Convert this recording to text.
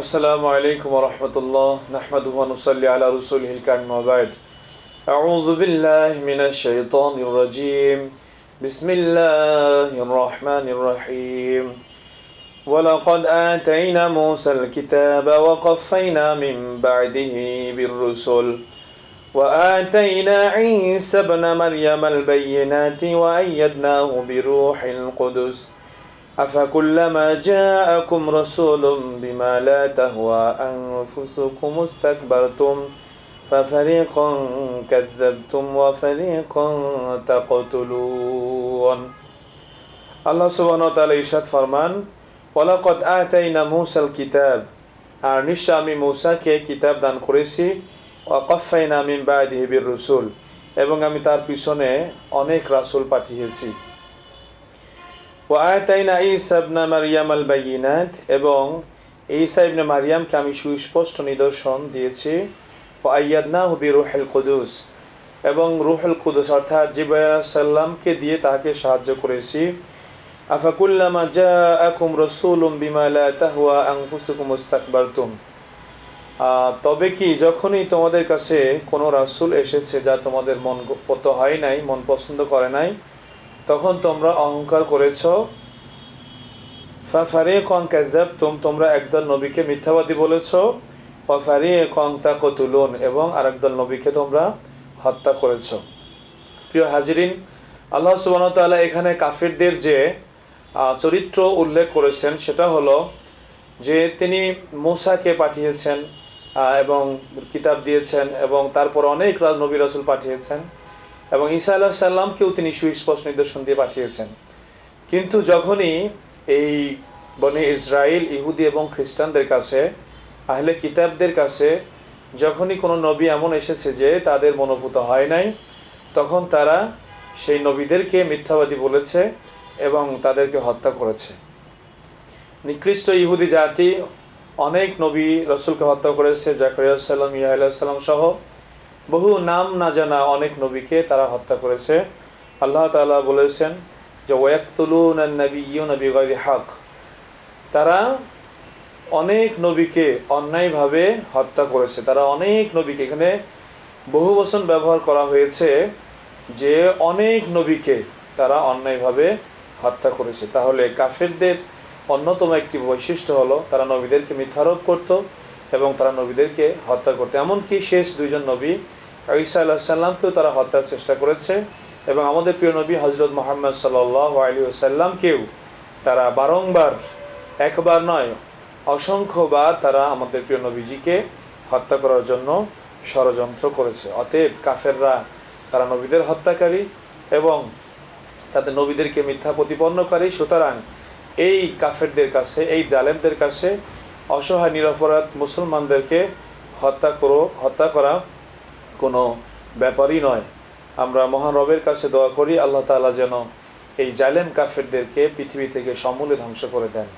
السلام عليكم ورحمة الله. نحمده ونصلي على رسوله الكريم وبعد أعوذ بالله من الشيطان الرجيم. بسم الله الرحمن الرحيم. ولقد آتينا موسى الكتاب وقفينا من بعده بالرسل. وآتينا عيسى ابن مريم البينات وأيدناه بروح القدس. أفكلما جاءكم رسول بما لا تهوى أنفسكم استكبرتم ففريقا كذبتم وفريقا تقتلون আল্লাহ সুবহান তাআলা ইরশাদ ফরমান ওয়ালাকাদ আতাইনা মূসাল কিতাব আর নিশ্চয় আমি মূসাকে কিতাব দান করেছি ওয়াকাফাইনা মিন বাদিহি বির রসুল এবং আমি তার পিছনে অনেক রাসূল পাঠিয়েছি ওয়াতাইনা ঈসা ইবনে মারইয়াম আল বাইয়িনাত এবং ঈসা ইবনে মারইয়ামকে আমি সুস্পষ্ট নিদর্শন দিয়েছি। ওয়াইয়াদনাহু বিরূহিল কুদুস এবং রুহুল কুদুস অর্থাৎ জিবরাইল সাল্লামকে দিয়ে তাকে সাহায্য করেছি। আফাকুল্লামা জাআকুম রাসূলুম বিমা লা তাহওয়া আনফুসুকুম ইস্তাকবারতুম। আহ, তবে কি যখনই তোমাদের কাছে কোনো রাসূল এসেছে যা তোমাদের মন পত হয় নাই মন পছন্দ করে নাই তখন তোমরা অহংকার করেছ। ফাফারে কং তুম তোমরা একদল নবীকে মিথ্যাবাদী বলেছ। ফাফারে কং তাকতুলুন, এবং আরেকদল নবীকে তোমরা হত্যা করেছ। প্রিয় হাজিরিন, আল্লাহ ওয়া এখানে কাফিরদের যে চরিত্র উল্লেখ করেছেন, সেটা হলো যে তিনি মূসাকে পাঠিয়েছেন এবং কিতাব দিয়েছেন, এবং তারপর অনেক নবী রাসূল পাঠিয়েছেন। এবং ঈসা আলাহ সাল্লামকেও তিনি সুস্পষ্ট নিদর্শন দিয়ে পাঠিয়েছেন। কিন্তু যখনই এই বনে ইসরায়েল ইহুদি এবং খ্রিস্টানদের কাছে, আহলে কিতাবদের কাছে যখনই কোনো নবী এমন এসেছে যে তাদের মনোভূত হয় নাই, তখন তারা সেই নবীদেরকে মিথ্যাবাদী বলেছে এবং তাদেরকে হত্যা করেছে। নিকৃষ্ট ইহুদি জাতি অনেক নবী রসুলকে হত্যা করেছে, জাকরিয়া সাল্লাম ইয়া সাল্লাম সহ বহু নাম না জানা অনেক নবীকে তারা হত্যা করেছে। আল্লাহ তালা বলেছেন যে ওয়াক্তুলুন নবী নবী হক। তারা অনেক নবীকে অন্যায়ভাবে হত্যা করেছে। তারা অনেক নবীকে, এখানে বহু বচন ব্যবহার করা হয়েছে যে, অনেক নবীকে তারা অন্যায়ভাবে হত্যা করেছে। তাহলে কাফেরদের অন্যতম একটি বৈশিষ্ট্য হলো, তারা নবীদেরকে মিথ্যারোপ করত এবং তারা নবীদেরকে হত্যা করতো। এমনকি শেষ দুইজন নবী ঈসা আল্লাহ সাল্লামকেও তারা হত্যার চেষ্টা করেছে এবং আমাদের প্রিয় নবী হজরত মোহাম্মদ সাল্লাহ আলী সাল্লামকেও তারা বারংবার, একবার নয়, অসংখ্যবার তারা আমাদের প্রিয় নবীজিকে হত্যা করার জন্য ষড়যন্ত্র করেছে। অতএব কাফেররা, তারা নবীদের হত্যাকারী এবং তাদের নবীদেরকে মিথ্যা প্রতিপন্নকারী, সুতরাং এই কাফেরদের কাছে, এই জালেমদের কাছে অসহায়, নিরপরাধ মুসলমানদেরকে হত্যা করো, হত্যা করা কোনো ব্যাপারই নয়। আমরা মহান রবের কাছে দোয়া করি, আল্লাহ তালা যেন এই জালেম কাফেরদেরকে পৃথিবী থেকে সমূলে ধ্বংস করে দেন।